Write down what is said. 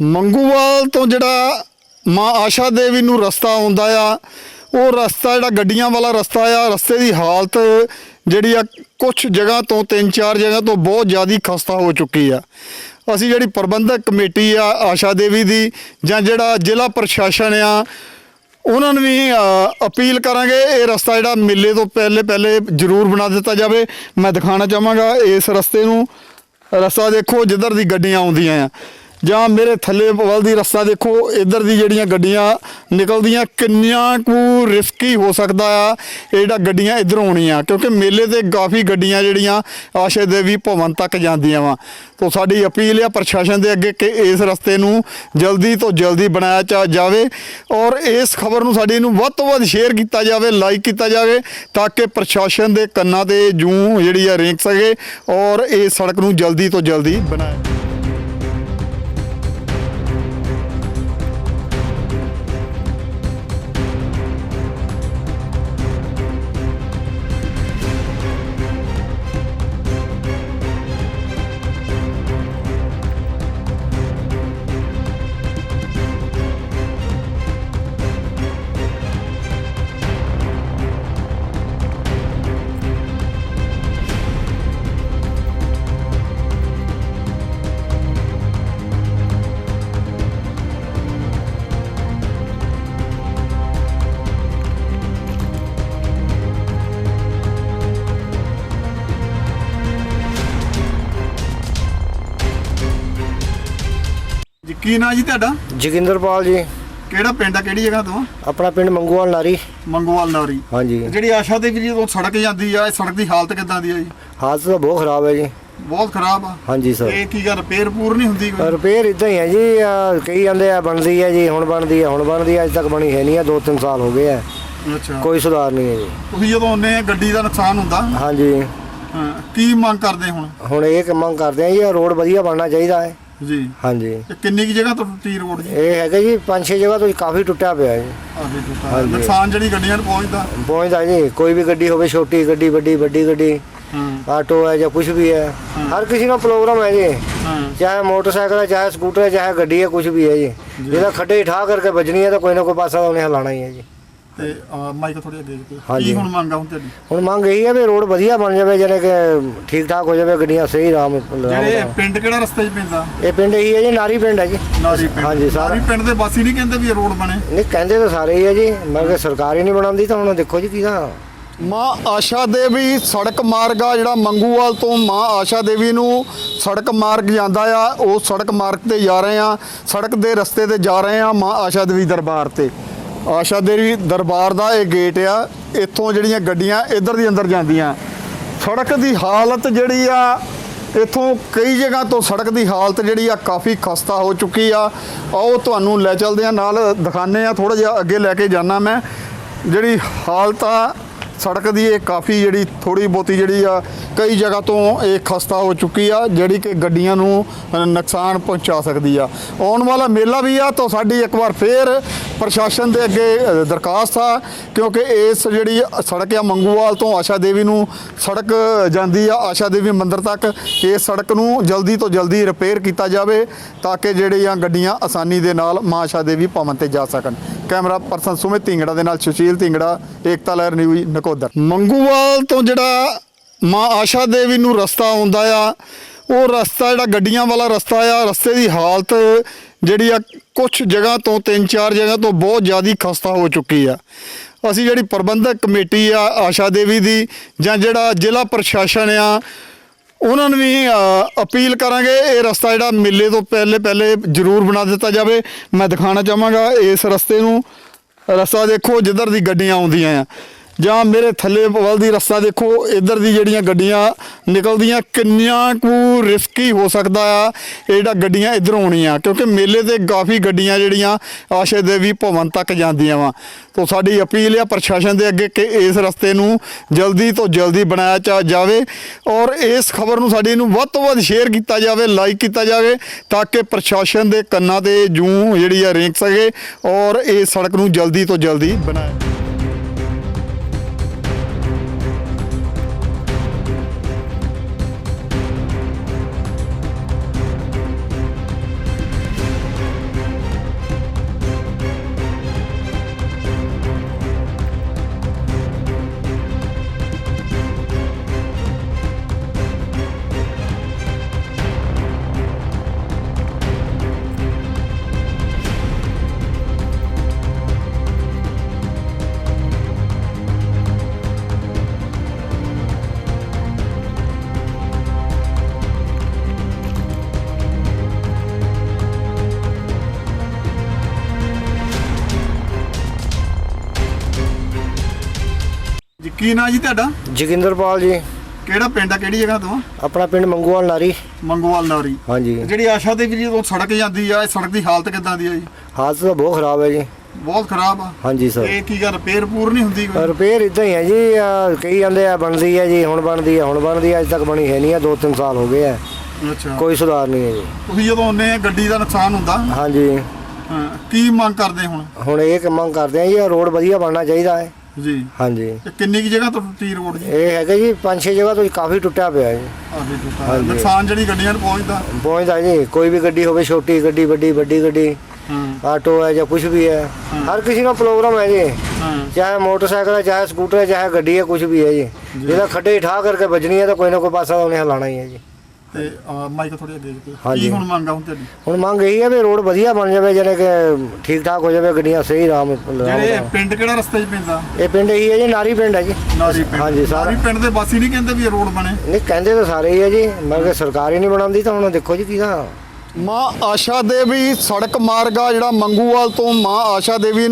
ਮੰਗੂਵਾਲ ਤੋਂ ਜਿਹੜਾ ਮਾਂ ਆਸ਼ਾ ਦੇਵੀ ਨੂੰ ਰਸਤਾ ਆਉਂਦਾ ਆ, ਉਹ ਰਸਤਾ ਜਿਹੜਾ ਗੱਡੀਆਂ ਵਾਲਾ ਰਸਤਾ ਆ, ਰਸਤੇ ਦੀ ਹਾਲਤ ਜਿਹੜੀ ਆ ਕੁਝ ਜਗ੍ਹਾ ਤੋਂ ਤਿੰਨ ਚਾਰ ਜਗ੍ਹਾ ਤੋਂ ਬਹੁਤ ਜ਼ਿਆਦਾ ਖਸਤਾ ਹੋ ਚੁੱਕੀ ਆ। ਅਸੀਂ ਜਿਹੜੀ ਪ੍ਰਬੰਧਕ ਕਮੇਟੀ ਆ, ਆਸ਼ਾ ਦੇਵੀ ਦੀ ਜਾਂ ਜਿਹੜਾ ਜ਼ਿਲ੍ਹਾ ਪ੍ਰਸ਼ਾਸਨ ਆ, ਉਹਨਾਂ ਨੂੰ ਵੀ ਅਪੀਲ ਕਰਾਂਗੇ ਇਹ ਰਸਤਾ ਜਿਹੜਾ ਮੇਲੇ ਤੋਂ ਪਹਿਲੇ ਪਹਿਲੇ ਜ਼ਰੂਰ ਬਣਾ ਦਿੱਤਾ ਜਾਵੇ। ਮੈਂ ਦਿਖਾਣਾ ਚਾਹਾਂਗਾ ਇਸ ਰਸਤੇ ਨੂੰ। ਰਸਤਾ ਦੇਖੋ, ਜਿੱਧਰ ਦੀ ਗੱਡੀਆਂ ਆਉਂਦੀਆਂ ਆ। ਜਾਂ ਮੇਰੇ ਥੱਲੇ ਵੱਲ ਦੀ ਰਸਤਾ ਦੇਖੋ, ਇੱਧਰ ਦੀ ਜਿਹੜੀਆਂ ਗੱਡੀਆਂ ਨਿਕਲਦੀਆਂ, ਕਿੰਨੀਆਂ ਕੁ ਰਿਸਕੀ ਹੋ ਸਕਦਾ ਆ ਇਹ ਜਿਹੜਾ ਗੱਡੀਆਂ ਇੱਧਰ ਆਉਣੀਆਂ, ਕਿਉਂਕਿ ਮੇਲੇ ਤੇ ਕਾਫੀ ਗੱਡੀਆਂ ਜਿਹੜੀਆਂ ਆਸ਼ੇ ਦੇਵੀ ਭਵਨ ਤੱਕ ਜਾਂਦੀਆਂ ਵਾ। ਤੋਂ ਸਾਡੀ ਅਪੀਲ ਆ ਪ੍ਰਸ਼ਾਸਨ ਦੇ ਅੱਗੇ ਕਿ ਇਸ ਰਸਤੇ ਨੂੰ ਜਲਦੀ ਤੋਂ ਜਲਦੀ ਬਣਾਇਆ ਚਾ ਜਾਵੇ ਔਰ ਇਸ ਖਬਰ ਨੂੰ ਸਾਡੀ ਨੂੰ ਵੱਧ ਤੋਂ ਵੱਧ ਸ਼ੇਅਰ ਕੀਤਾ ਜਾਵੇ ਲਾਈਕ ਕੀਤਾ ਜਾਵੇ, ਤਾਂ ਕਿ ਪ੍ਰਸ਼ਾਸਨ ਦੇ ਕੰਨਾਂ ਤੇ ਜੂੰ ਜਿਹੜੀ ਆ ਰੇਂਕ ਸਕੇ ਔਰ ਇਹ ਸੜਕ ਨੂੰ ਜਲਦੀ ਤੋਂ ਜਲਦੀ ਬਣਾਇਆ ਜੀ ਕੀ ਨਾਂ ਜੀ ਤੁਹਾਡਾ? ਜੋਗਿੰਦਰਪਾਲ ਜੀ। ਕਿਹੜਾ ਪਿੰਡ ਆ ਕਿਹੜੀ ਜਗ੍ਹਾ ਤੋਂ ਆਪਣਾ ਪਿੰਡ ਮੰਗੂਵਾਲ ਨਾਰੀ। ਮੰਗੋਵਾਲ ਨਾਰੀ। ਹਾਂਜੀ। ਜਿਹੜੀ ਆਸ਼ਾ ਦੇਵੀ ਜੀ ਜਦੋਂ ਸੜਕ ਜਾਂਦੀ ਆ ਇਹ ਸੜਕ ਦੀ ਹਾਲਤ ਕਿਦਾਂ ਦੀ ਆ ਜੀ? ਹਾਲਤ ਤਾਂ ਬਹੁਤ ਖਰਾਬ ਹੈ ਜੀ। ਬਹੁਤ ਖਰਾਬ ਆ? ਹਾਂਜੀ ਸਰ। ਇਹ ਕੀ ਗੱਲ ਰਿਪੇਅਰ ਪੂਰ ਨਹੀਂ ਹੁੰਦੀ ਕੋਈ? ਰਿਪੇਅਰ ਇਦਾਂ ਹੀ ਹੈ ਜੀ ਆਹ ਕਈ ਜਾਂਦੇ ਆ ਬਣਦੀ ਹੈ ਜੀ ਹੁਣ ਬਣਦੀ ਹੈ ਹੁਣ ਬਣਦੀ ਹੈ ਅਜੇ ਤੱਕ ਬਣੀ ਹੈ ਨਹੀਂ ਆ ਦੋ ਤਿੰਨ ਸਾਲ ਹੋ ਗਏ ਆ। ਅੱਛਾ। ਕੋਈ ਸੁਧਾਰ ਨਹੀਂ ਹੈ ਜੀ। ਤੁਸੀਂ ਜਦੋਂ ਆਉਂਦੇ ਆ ਗੱਡੀ ਦਾ ਨੁਕਸਾਨ ਹੁੰਦਾ? ਹਾਂਜੀ। ਹਾਂ, ਕੀ ਮੰਗ ਕਰਦੇ ਹੁਣ? ਹੁਣ ਇਹ ਕਿ ਮੰਗ ਕਰਦੇ ਆ ਜੀ ਇਹ ਰੋਡ ਵਧੀਆ ਬਣਨਾ ਚਾਹੀਦਾ ਹੈ। ਜੀ। ਹਾਂਜੀ। ਤੇ ਕਿੰਨੀ ਕੀ ਜਗ੍ਹਾ ਤੋਂ ਟੁੱਟੀ ਰੋਡ ਜੀ? ਇਹ ਹੈਗਾ ਜੀ ਪੰਜ ਛੇ ਜਗ੍ਹਾ ਤੋਂ ਕਾਫੀ ਟੁੱਟਿਆ ਪਿਆ ਜੀ। ਆਗੇ ਟੁੱਟਾ ਹਾਂਜੀ। ਨੁਕਸਾਨ ਜਿਹੜੀ ਗੱਡੀਆਂ ਨੂੰ ਪਹੁੰਚਦਾ? ਪਹੁੰਚਦਾ ਜੀ। ਕੋਈ ਵੀ ਗੱਡੀ ਹੋਵੇ ਛੋਟੀ ਗੱਡੀ ਵੱਡੀ ਵੱਡੀ ਗੱਡੀ ਹਾਂ। ਆਟੋ ਹੈ ਜਾਂ ਕੁਝ ਵੀ ਹੈ ਹਰ ਕਿਸੇ ਦਾ ਪ੍ਰੋਗਰਾਮ ਹੈ ਜੀ। ਹਾਂ। ਚਾਹੇ ਮੋਟਰਸਾਈਕਲ ਹੈ ਚਾਹੇ ਸਕੂਟਰ ਹੈ ਚਾਹੇ ਗੱਡੀ ਹੈ ਕੁਝ ਵੀ ਹੈ ਜੀ। ਜਿਹਦਾ ਖੱਡੇ ਠਾ ਕਰਕੇ ਵੱਜਣੀ ਹੈ ਤਾਂ ਕੋਈ ਨਾ ਕੋਈ ਪਾਸਾ ਉਹਨੇ ਹਲਾਣਾ ਹੀ ਹੈ ਜੀ। ਤੇ ਮਾਈਕ ਥੋੜੀ ਅੱਗੇ ਜੀ ਹਾਂਜੀ। ਕੀ ਹੁਣ ਮੰਗਾ ਹੁਣ ਤੁਹਾਡੀ? ਹੁਣ ਮੰਗ ਇਹੀ ਹੈ ਵੀ ਰੋਡ ਵਧੀਆ ਬਣ ਜਾਵੇ ਜਿਹੜੇ ਕਿ ਠੀਕ ਠਾਕ ਹੋ ਜਾਵੇ ਗੱਡੀਆਂ ਸਹੀ ਆਰਾਮ ਆਰਾਮ ਜਿਹੜੇ ਨਾਲ। ਪਿੰਡ ਕਿਹੜਾ ਰਸਤੇ 'ਚ ਪੈਂਦਾ? ਇਹ ਪਿੰਡ ਇਹੀ ਹੈ ਜੀ ਨਾਰੀ ਪਿੰਡ ਹੈ ਜੀ। ਨਾਰੀ ਪਿੰਡ। ਹਾਂਜੀ, ਸਾਰਾ- ਨਾਰੀ ਪਿੰਡ ਦੇ ਵਾਸੀ ਨਹੀਂ ਕਹਿੰਦੇ ਵੀ ਇਹ ਰੋਡ ਬਣੇ? ਨਹੀਂ ਕਹਿੰਦੇ ਤਾਂ ਸਾਰੇ ਹੀ ਹੈ ਜੀ ਮੈਂ ਕਿ ਸਰਕਾਰ ਹੀ ਨਹੀਂ ਬਣਾਉਂਦੀ ਤਾਂ ਹੁਣ ਦੇਖੋ ਜੀ ਕਿਹਦਾ। ਮਾਂ ਆਸ਼ਾ ਦੇਵੀ ਸੜਕ ਮਾਰਗ ਆ ਜਿਹੜਾ ਮੰਗੂਵਾਲ ਤੋਂ ਮਾਂ ਆਸ਼ਾ ਦੇਵੀ ਨੂੰ ਸੜਕ ਮਾਰਗ ਜਾਂਦਾ ਆ ਉਹ ਸੜਕ ਮਾਰਗ ਤੇ ਜਾ ਰਹੇ ਆ ਸੜਕ ਦੇ ਰਸਤੇ ਤੇ ਜਾ ਰਹੇ ਆ ਮਾਂ ਆਸ਼ਾ ਦੇਵੀ ਦਰਬਾਰ ਤੇ। ਆਸ਼ਾ ਦੇਵੀ ਦਰਬਾਰ ਦਾ ਇਹ ਗੇਟ ਆ, ਇੱਥੋਂ ਜਿਹੜੀਆਂ ਗੱਡੀਆਂ ਇੱਧਰ ਦੀ ਅੰਦਰ ਜਾਂਦੀਆਂ। ਸੜਕ ਦੀ ਹਾਲਤ ਜਿਹੜੀ ਆ, ਇੱਥੋਂ ਕਈ ਜਗ੍ਹਾ ਤੋਂ ਸੜਕ ਦੀ ਹਾਲਤ ਜਿਹੜੀ ਆ ਕਾਫੀ ਖਸਤਾ ਹੋ ਚੁੱਕੀ ਆ। ਆਓ ਤੁਹਾਨੂੰ ਲੈ ਚੱਲਦੇ ਆ, ਨਾਲ ਦਿਖਾਣੇ ਆ ਥੋੜਾ ਜਿਹਾ ਅੱਗੇ ਲੈ ਕੇ ਜਾਣਾ ਮੈਂ। ਜਿਹੜੀ ਹਾਲਤ ਆ ਸੜਕ ਦੀ ਇਹ ਕਾਫੀ ਜਿਹੜੀ ਥੋੜੀ ਬਹੁਤੀ ਜਿਹੜੀ ਆ, ਕਈ ਜਗ੍ਹਾ ਤੋਂ ਇਹ ਖਸਤਾ ਹੋ ਚੁੱਕੀ ਆ, ਜਿਹੜੀ ਕਿ ਗੱਡੀਆਂ ਨੂੰ ਨੁਕਸਾਨ ਪਹੁੰਚਾ ਸਕਦੀ ਆ। ਆਉਣ ਵਾਲਾ ਮੇਲਾ ਵੀ ਆ, ਤਾਂ ਸਾਡੀ ਇੱਕ ਵਾਰ ਫੇਰ ਪ੍ਰਸ਼ਾਸਨ ਦੇ ਅੱਗੇ ਦਰਖਾਸਤ ਆ, ਕਿਉਂਕਿ ਇਸ ਜਿਹੜੀ ਸੜਕ ਆ, ਮੰਗੂਵਾਲ ਤੋਂ ਆਸ਼ਾ ਦੇਵੀ ਨੂੰ ਸੜਕ ਜਾਂਦੀ ਆ, ਆਸ਼ਾ ਦੇਵੀ ਮੰਦਿਰ ਤੱਕ ਇਸ ਸੜਕ ਨੂੰ ਜਲਦੀ ਤੋਂ ਜਲਦੀ ਰਿਪੇਅਰ ਕੀਤਾ ਜਾਵੇ, ਤਾਂ ਕਿ ਜਿਹੜੀਆਂ ਗੱਡੀਆਂ ਆਸਾਨੀ ਦੇ ਨਾਲ ਮਾਂ ਆਸ਼ਾ ਦੇਵੀ ਭਵਨ ਤੇ ਜਾ ਸਕਣ। ਕੈਮਰਾ ਪਰਸਨ ਸੁਮਿਤ ਢਿੰਗੜਾ ਦੇ ਨਾਲ ਸੁਸ਼ੀਲ ਢਿੰਗੜਾ, ਏਕਤਾ ਲਹਿਰ ਨਿਊਜ਼ ਨਕੋ ਨਕੋਦਰ ਮੰਗੂਵਾਲ ਤੋਂ ਜਿਹੜਾ ਮਾਂ ਆਸ਼ਾ ਦੇਵੀ ਨੂੰ ਰਸਤਾ ਆਉਂਦਾ ਆ, ਉਹ ਰਸਤਾ ਜਿਹੜਾ ਗੱਡੀਆਂ ਵਾਲਾ ਰਸਤਾ ਆ, ਰਸਤੇ ਦੀ ਹਾਲਤ ਜਿਹੜੀ ਆ ਕੁਝ ਜਗ੍ਹਾ ਤੋਂ ਤਿੰਨ ਚਾਰ ਜਗ੍ਹਾ ਤੋਂ ਬਹੁਤ ਜ਼ਿਆਦਾ ਖਸਤਾ ਹੋ ਚੁੱਕੀ ਆ। ਅਸੀਂ ਜਿਹੜੀ ਪ੍ਰਬੰਧਕ ਕਮੇਟੀ ਆ, ਆਸ਼ਾ ਦੇਵੀ ਦੀ ਜਾਂ ਜਿਹੜਾ ਜ਼ਿਲ੍ਹਾ ਪ੍ਰਸ਼ਾਸਨ ਆ, ਉਹਨਾਂ ਨੂੰ ਵੀ ਅਪੀਲ ਕਰਾਂਗੇ ਇਹ ਰਸਤਾ ਜਿਹੜਾ ਮੇਲੇ ਤੋਂ ਪਹਿਲੇ ਪਹਿਲੇ ਜ਼ਰੂਰ ਬਣਾ ਦਿੱਤਾ ਜਾਵੇ। ਮੈਂ ਦਿਖਾਣਾ ਚਾਹਾਂਗਾ ਇਸ ਰਸਤੇ ਨੂੰ। ਰਸਤਾ ਦੇਖੋ ਜਿੱਧਰ ਦੀ ਗੱਡੀਆਂ ਆਉਂਦੀਆਂ ਆ। ਜਾਂ ਮੇਰੇ ਥੱਲੇ ਵੱਲ ਦੀ ਰਸਤਾ ਦੇਖੋ, ਇੱਧਰ ਦੀ ਜਿਹੜੀਆਂ ਗੱਡੀਆਂ ਨਿਕਲਦੀਆਂ, ਕਿੰਨੀਆਂ ਕੁ ਰਿਸਕੀ ਹੋ ਸਕਦਾ ਆ ਇਹ ਜਿਹੜਾ ਗੱਡੀਆਂ ਇੱਧਰੋਂ ਆਉਣੀਆਂ, ਕਿਉਂਕਿ ਮੇਲੇ ਤੇ ਕਾਫੀ ਗੱਡੀਆਂ ਜਿਹੜੀਆਂ ਆਸ਼ੇ ਦੇਵੀ ਭਵਨ ਤੱਕ ਜਾਂਦੀਆਂ ਵਾ। ਤੋਂ ਸਾਡੀ ਅਪੀਲ ਆ ਪ੍ਰਸ਼ਾਸਨ ਦੇ ਅੱਗੇ ਕਿ ਇਸ ਰਸਤੇ ਨੂੰ ਜਲਦੀ ਤੋਂ ਜਲਦੀ ਬਣਾਇਆ ਚਾ ਜਾਵੇ ਔਰ ਇਸ ਖਬਰ ਨੂੰ ਸਾਡੀ ਨੂੰ ਵੱਧ ਤੋਂ ਵੱਧ ਸ਼ੇਅਰ ਕੀਤਾ ਜਾਵੇ ਲਾਈਕ ਕੀਤਾ ਜਾਵੇ, ਤਾਂ ਕਿ ਪ੍ਰਸ਼ਾਸਨ ਦੇ ਕੰਨਾਂ ਤੇ ਜੂੰ ਜਿਹੜੀ ਆ ਰੇਂਕ ਸਕੇ ਔਰ ਇਹ ਸੜਕ ਨੂੰ ਜਲਦੀ ਤੋਂ ਜਲਦੀ ਬਣਾਇਆ ਕੀ ਨਾਂ ਜੀ ਤੁਹਾਡਾ? ਜੋਗਿੰਦਰਪਾਲ ਜੀ। ਕਿਹੜਾ ਪਿੰਡ ਆ ਕਿਹੜੀ ਜਗ੍ਹਾ ਤੋਂ ਆਪਣਾ ਪਿੰਡ ਮੰਗੂਵਾਲ ਨਾਰੀ। ਮੰਗੋਵਾਲ ਨਾਰੀ। ਹਾਂਜੀ। ਜਿਹੜੀ ਆਸ਼ਾ ਦੇਵੀ ਜੀ ਜਦੋਂ ਸੜਕ ਜਾਂਦੀ ਆ ਇਹ ਸੜਕ ਦੀ ਹਾਲਤ ਕਿੱਦਾਂ ਦੀ ਆ ਜੀ? ਹਾਲਤ ਤਾਂ ਬਹੁਤ ਖਰਾਬ ਹੈ ਜੀ। ਬਹੁਤ ਖਰਾਬ ਆ? ਹਾਂਜੀ ਸਰ। ਇਹ ਕੀ ਗੱਲ ਰਿਪੇਅਰ ਪੂਰ ਨਹੀਂ ਹੁੰਦੀ ਕੋਈ? ਰਿਪੇਅਰ ਇਦਾਂ ਹੀ ਹੈ ਜੀ ਆਹ ਕਈ ਜਾਂਦੇ ਆ ਬਣਦੀ ਹੈ ਜੀ ਹੁਣ ਬਣਦੀ ਹੈ ਹੁਣ ਬਣਦੀ ਹੈ ਅਜੇ ਤੱਕ ਬਣੀ ਹੈ ਨਹੀਂ ਆ ਦੋ ਤਿੰਨ ਸਾਲ ਹੋ ਗਏ ਆ। ਅੱਛਾ। ਕੋਈ ਸੁਧਾਰ ਨਹੀਂ ਹੈ ਜੀ। ਤੁਸੀਂ ਜਦੋਂ ਆਉਂਦੇ ਆ ਗੱਡੀ ਦਾ ਨੁਕਸਾਨ ਹੁੰਦਾ? ਹਾਂਜੀ। ਹਾਂ, ਕੀ ਮੰਗ ਕਰਦੇ ਹੁਣ? ਹੁਣ ਇਹ ਕਿ ਮੰਗ ਕਰਦੇ ਆ ਜੀ ਰੋਡ ਵਧੀਆ ਬਣਨਾ ਚਾਹੀਦਾ ਹੈ। ਜੀ। ਹਾਂਜੀ। ਤੇ ਕਿੰਨੀ ਕੀ ਜਗ੍ਹਾ ਤੋਂ ਟੁੱਟੀ ਰੋਡ ਜੀ? ਇਹ ਹੈਗਾ ਜੀ ਪੰਜ ਛੇ ਜਗ੍ਹਾ ਤੋਂ ਕਾਫੀ ਟੁੱਟਿਆ ਪਿਆ ਆਹੀ ਟੁੱਟਾ ਹਾਂਜੀ। ਨੁਕਸਾਨ ਜਿਹੜੀ ਗੱਡੀਆਂ ਨੂੰ ਪਹੁੰਚਦਾ। ਪਹੁੰਚਦਾ ਜੀ ਕੋਈ ਵੀ ਗੱਡੀ ਹੋਵੇ ਛੋਟੀ ਗੱਡੀ ਵੱਡੀ ਵੱਡੀ ਗੱਡੀ ਹਾਂ। ਆਟੋ ਹੈ ਜਾਂ ਕੁਝ ਵੀ ਹੈ ਹਰ ਕਿਸੇ ਦਾ ਪ੍ਰੋਗਰਾਮ ਹੈ ਜੀ। ਹਾਂ। ਚਾਹੇ ਮੋਟਰਸਾਈਕਲ ਹੈ ਚਾਹੇ ਸਕੂਟਰ ਹੈ ਚਾਹੇ ਗੱਡੀ ਹੈ ਕੁਝ ਵੀ ਹੈ ਜੀ। ਜਿਹਦਾ ਖੱਡੇ ਠਾ ਕਰਕੇ ਵੱਜਣੀ ਹੈ ਤਾਂ ਕੋਈ ਨਾ ਕੋਈ ਪਾਸਾ ਉਹਨੇ ਹਲਾਣਾ ਹੀ ਹੈ ਜੀ। ਤੇ ਅਹ, ਮਾਈਕ ਥੋੜੀ ਅੱਗੇ ਜੀ ਹਾਂਜੀ। ਕੀ ਹੁਣ ਮੰਗ ਆ ਹੁਣ ਤੁਹਾਡੀ? ਹੁਣ ਮੰਗ ਇਹੀ ਹੈ ਵੀ ਰੋਡ ਵਧੀਆ ਬਣ ਜਾਵੇ ਜਿਹੜੇ ਕਿ ਠੀਕ ਠਾਕ ਹੋ ਜਾਵੇ ਗੱਡੀਆਂ ਸਹੀ ਰਾਮ ਜਿਹੜੇ ਪਿੰਡ ਕਿਹੜਾ ਰਸਤੇ 'ਚ ਪੈਂਦਾ? ਇਹ ਪਿੰਡ ਇਹੀ ਹੈ ਜੀ ਨਾਰੀ ਪਿੰਡ ਹੈ ਜੀ। ਨਾਰੀ ਪਿੰਡ। ਹਾਂਜੀ, ਸਾਰਾ- ਨਾਰੀ ਪਿੰਡ ਦੇ ਵਾਸੀ ਨਹੀਂ ਕਹਿੰਦੇ ਵੀ ਇਹ ਰੋਡ ਬਣੇ? ਨਹੀਂ ਕਹਿੰਦੇ ਤਾਂ ਸਾਰੇ ਹੀ ਹੈ ਜੀ ਮगर ਕਿ ਸਰਕਾਰ ਹੀ ਨਹੀਂ ਬਣਾਉਂਦੀ ਤਾਂ ਹੁਣ ਦੇਖੋ ਜੀ ਕਿਹਦਾ ਮਾਂ ਆਸ਼ਾ ਦੇਵੀ ਸੜਕ ਮਾਰਗ ਆ ਜਿਹੜਾ ਮੰਗੂਵਾਲ ਤੋਂ ਮਾਂ ਆਸ਼ਾ ਦੇਵੀ